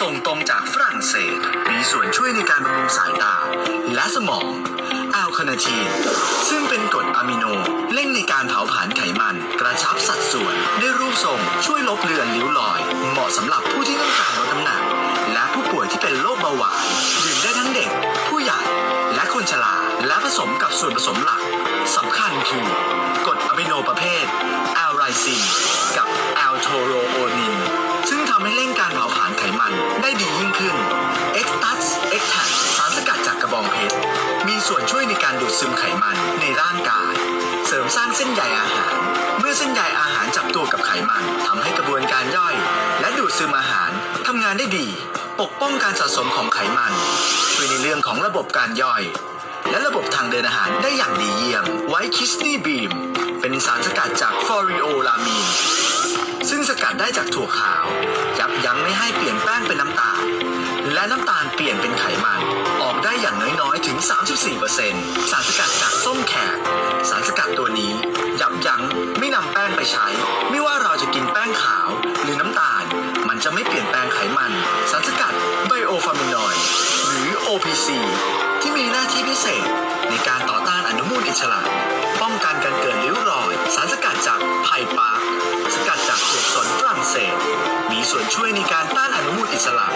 ส่งตรงจากฝรั่งเศส มีส่วนช่วยในการบำรุงสายตา และสมองอัลคาเนทีน ซึ่งเป็นกรดอะมิโนเร่งในการเผาผลาญไขมัน กระชับสัดส่วน ได้รูปทรง ช่วยลบเลือนริ้วรอย เหมาะสำหรับผู้ที่ต้องการลดน้ำหนัก และผู้ป่วยที่เป็นโรคเบาหวานดื่มได้ทั้งเด็ก ผู้ใหญ่ และคนชราและผสมกับส่วนผสมหลักสำคัญคือกรดอะมิโนประเภทแอลไรซินกับแอลโทโรโอ ส่วนช่วยในการดูดซึมไขมันในร่างกาย เสริมสร้างเส้นใยอาหาร เมื่อเส้นใยอาหารจับตัวกับไขมันทำให้กระบวนการย่อย และดูดซึมอาหารทำงานได้ดี ปกป้องการสะสมของไขมัน ช่วยในเรื่องของระบบการย่อย และระบบทางเดินอาหารได้อย่างดีเยี่ยม ไวท์คิสนีบีมเป็นสารสกัดจากฟอริโอลามีนซึ่งสกัดได้จากถั่วขาว ยับยั้งไม่ให้เปลี่ยนแป้งเป็นน้ำตาล และน้ำตาลเปลี่ยนเป็นไขมัน อย่างน้อยๆ ถึง 34%สารสกัดจากส้มแขก สารสกัดตัวนี้ ยับยั้งไม่นำแป้งไปใช้ ไม่ว่าเราจะกินแป้งขาว หรือน้ำตาล มันจะไม่เปลี่ยนแปลงไขมัน สารสกัดไบโอฟามินอยด์หรือ OPC ที่มีหน้าที่พิเศษ ในการต่อต้านอนุมูลอิสระ ป้องกันการเกิดริ้วรอย สารสกัดจากไผ่ปาร์สกัดจากเกสรฝรั่งเศส ส่วนช่วยในการต้านอนุมูลอิสระ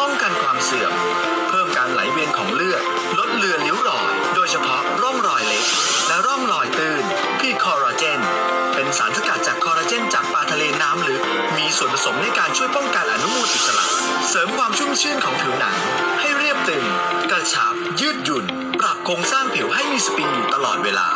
ป้องกันความเสื่อม เพิ่มการไหลเวียนของเลือด ลดเลือนริ้วรอย โดยเฉพาะร่องรอยเล็ก และร่องรอยตื้นพี่คอลลาเจน เป็นสารสกัดจากคอลลาเจนจากปลาทะเลน้ำลึก มีส่วนผสมในการช่วยป้องกันอนุมูลอิสระ เสริมความชุ่มชื่นของผิวหนัง ให้เรียบตึง กระชับ ยืดหยุ่น ปรับโครงสร้างผิวให้มีสปริงอยู่ตลอดเวลา